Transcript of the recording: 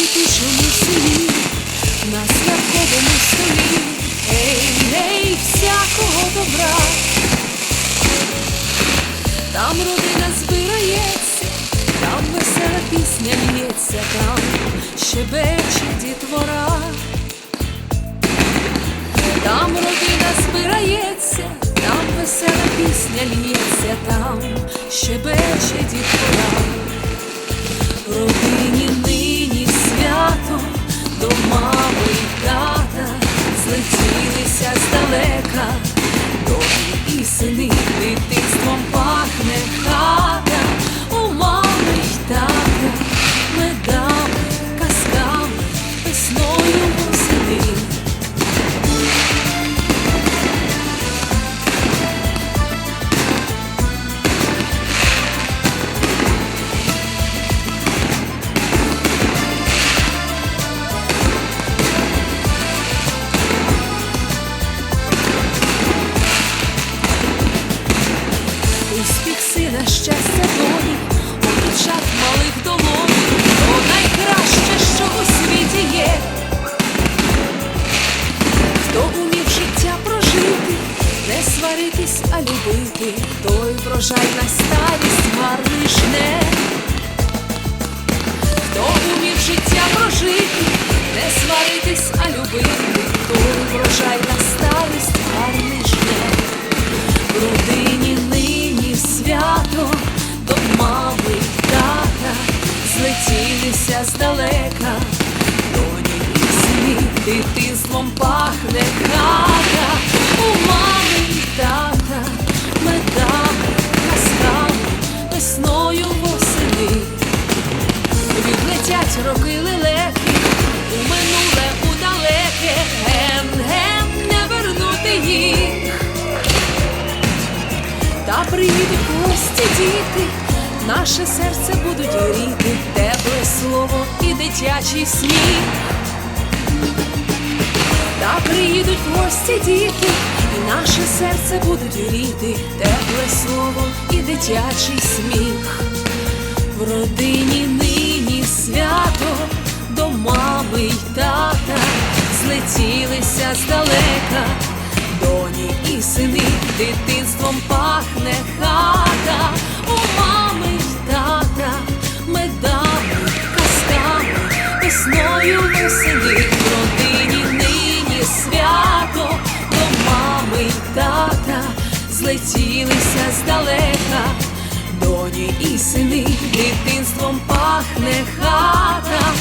квітучому селі, на святковому столі, ей, ей, всякого добра, там родина збирається, там весела пісня лється, там щебече дітвора, там родина збирається. Не сваритись, а любити, той врожай на старість гарний жне. Хто умів життя прожити, не сваритись, а любити, той врожай на старість гарний жне. В родині нині свято до мами тата. Злетілися здалека, доні і сини дитинством пахне Та приїдуть гості діти, наше серце будуть гріти, тепле слово і дитячий сміх. Та приїдуть гості діти, і наше серце будуть гріти, тепле слово і дитячий сміх. В родині нині свято до мами й тата злетілися здалека, і сини дитинством пахне хата, у мами й тата медами, казками, весною восени в родині нині свято до мами й тата злетілися здалека. Доні і сини дитинством пахне хата,